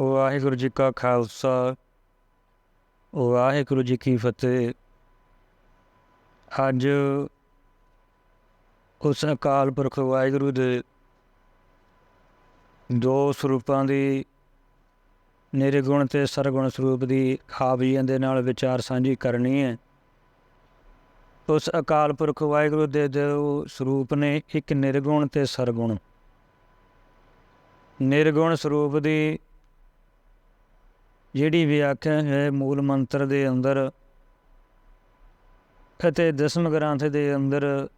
ਵਾਹਿਗੁਰੂ ਜੀ ਕਾ ਖਾਲਸਾ, ਵਾਹਿਗੁਰੂ ਜੀ ਕੀ ਫਤਿਹ। ਅੱਜ ਉਸ ਅਕਾਲ ਪੁਰਖ ਵਾਹਿਗੁਰੂ ਦੇ ਦੋ ਸਰੂਪਾਂ ਦੀ ਨਿਰਗੁਣ ਤੇ ਸਰਗੁਣ ਸਰੂਪ ਦੀ ਖਾਬੀਆਂ ਦੇ ਨਾਲ ਵਿਚਾਰ ਸਾਂਝੀ ਕਰਨੀ ਹੈ। ਉਸ ਅਕਾਲ ਪੁਰਖ ਵਾਹਿਗੁਰੂ ਦੇ ਦੋ ਸਰੂਪ ਨੇ ਇੱਕ ਨਿਰਗੁਣ ਤੇ ਸਰਗੁਣ। ਨਿਰਗੁਣ ਸਰੂਪ ਦੀ ਜਿਹੜੀ ਵਿਆਖਿਆ ਹੈ ਮੂਲ ਮੰਤਰ ਦੇ ਅੰਦਰ ਅਤੇ ਦਸਮ ਗ੍ਰੰਥ ਦੇ ਅੰਦਰ,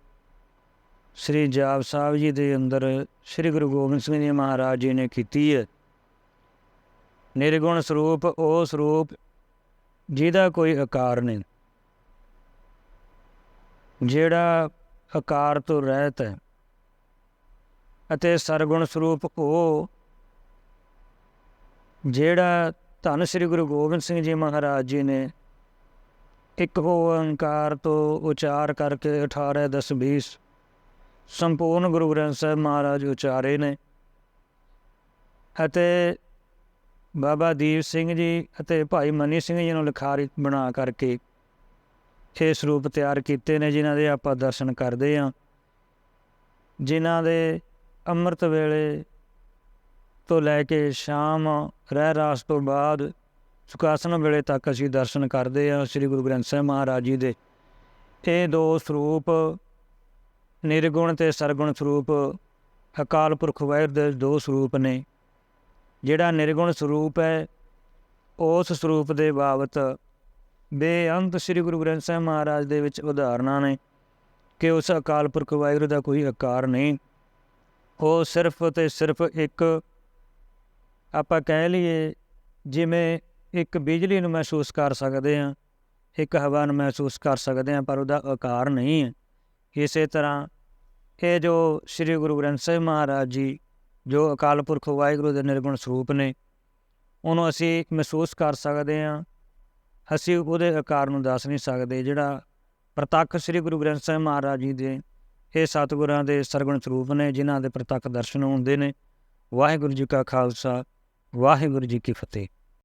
ਸ੍ਰੀ ਜਾਪ ਸਾਹਿਬ ਜੀ ਦੇ ਅੰਦਰ ਸ੍ਰੀ ਗੁਰੂ ਗੋਬਿੰਦ ਸਿੰਘ ਜੀ ਮਹਾਰਾਜ ਜੀ ਨੇ ਕੀਤੀ ਹੈ। ਨਿਰਗੁਣ ਸਰੂਪ, ਉਹ ਸਰੂਪ ਜਿਹਦਾ ਕੋਈ ਆਕਾਰ ਨਹੀਂ। ਜਿਹੜਾ ਆਕਾਰ ਤੋਂ ਰਹਿਤ ਹੈ ਅਤੇ ਸਰਗੁਣ ਸਰੂਪ ਉਹ ਜਿਹੜਾ ਧੰਨ ਸ੍ਰੀ ਗੁਰੂ ਗੋਬਿੰਦ ਸਿੰਘ ਜੀ ਮਹਾਰਾਜ ਜੀ ਨੇ ਇੱਕ ਓੰਕਾਰ ਤੋਂ ਉਚਾਰ ਕਰਕੇ 18 10 20 ਸੰਪੂਰਨ ਗੁਰੂ ਗ੍ਰੰਥ ਸਾਹਿਬ ਮਹਾਰਾਜ ਉਚਾਰੇ ਨੇ ਅਤੇ ਬਾਬਾ ਦੀਪ ਸਿੰਘ ਜੀ ਅਤੇ ਭਾਈ ਮਨੀ ਸਿੰਘ ਜੀ ਨੂੰ ਲਿਖਾਰੀ ਬਣਾ ਕਰਕੇ ਇਹ ਸਰੂਪ ਤਿਆਰ ਕੀਤੇ ਨੇ, ਜਿਨ੍ਹਾਂ ਦੇ ਆਪਾਂ ਦਰਸ਼ਨ ਕਰਦੇ ਹਾਂ। ਜਿਨ੍ਹਾਂ ਦੇ ਅੰਮ੍ਰਿਤ ਵੇਲੇ ਤੋਂ ਲੈ ਕੇ ਸ਼ਾਮ ਰਹਿ ਰਾਸ ਤੋਂ ਬਾਅਦ ਸੁਖਾਸਨ ਵੇਲੇ ਤੱਕ ਅਸੀਂ ਦਰਸ਼ਨ ਕਰਦੇ ਹਾਂ ਸ੍ਰੀ ਗੁਰੂ ਗ੍ਰੰਥ ਸਾਹਿਬ ਮਹਾਰਾਜ ਜੀ ਦੇ। ਇਹ ਦੋ ਸਰੂਪ ਨਿਰਗੁਣ ਤੇ ਸਰਗੁਣ ਸਰੂਪ ਅਕਾਲ ਪੁਰਖ ਵਾਹਿਗੁਰੂ ਦੇ ਦੋ ਸਰੂਪ ਨੇ। ਜਿਹੜਾ ਨਿਰਗੁਣ ਸਰੂਪ ਹੈ, ਉਸ ਸਰੂਪ ਦੇ ਬਾਬਤ ਬੇਅੰਤ ਸ੍ਰੀ ਗੁਰੂ ਗ੍ਰੰਥ ਸਾਹਿਬ ਮਹਾਰਾਜ ਦੇ ਵਿੱਚ ਉਦਾਹਰਨਾਂ ਨੇ ਕਿ ਉਸ ਅਕਾਲ ਪੁਰਖ ਵਾਹਿਗੁਰੂ ਦਾ ਕੋਈ ਆਕਾਰ ਨਹੀਂ। ਉਹ ਸਿਰਫ ਤੇ ਸਿਰਫ ਇੱਕ ਆਪਾਂ ਕਹਿ ਲਈਏ ਜਿਵੇਂ ਇੱਕ ਬਿਜਲੀ ਨੂੰ ਮਹਿਸੂਸ ਕਰ ਸਕਦੇ ਹਾਂ, ਇੱਕ ਹਵਾ ਨੂੰ ਮਹਿਸੂਸ ਕਰ ਸਕਦੇ ਹਾਂ, ਪਰ ਉਹਦਾ ਆਕਾਰ ਨਹੀਂ ਹੈ। ਇਸੇ ਤਰ੍ਹਾਂ ਇਹ ਜੋ ਸ੍ਰੀ ਗੁਰੂ ਗ੍ਰੰਥ ਸਾਹਿਬ ਮਹਾਰਾਜ ਜੀ, ਜੋ ਅਕਾਲ ਪੁਰਖ ਵਾਹਿਗੁਰੂ ਦੇ ਨਿਰਗੁਣ ਸਰੂਪ ਨੇ, ਉਹਨੂੰ ਅਸੀਂ ਮਹਿਸੂਸ ਕਰ ਸਕਦੇ ਹਾਂ, ਅਸੀਂ ਉਹਦੇ ਆਕਾਰ ਨੂੰ ਦੱਸ ਨਹੀਂ ਸਕਦੇ, ਜਿਹੜਾ ਪ੍ਰਤੱਖ ਸ੍ਰੀ ਗੁਰੂ ਗ੍ਰੰਥ ਸਾਹਿਬ ਮਹਾਰਾਜ ਜੀ ਦੇ ਇਹ ਸਤਿਗੁਰਾਂ ਦੇ ਸਰਗੁਣ ਸਰੂਪ ਨੇ, ਜਿਨ੍ਹਾਂ ਦੇ ਪ੍ਰਤੱਖ ਦਰਸ਼ਨ ਹੁੰਦੇ ਨੇ। ਵਾਹਿਗੁਰੂ ਜੀ ਕਾ ਖਾਲਸਾ। ਵਾਹਿਗੁਰੂ ਜੀ ਕੀ ਫਤਿਹ।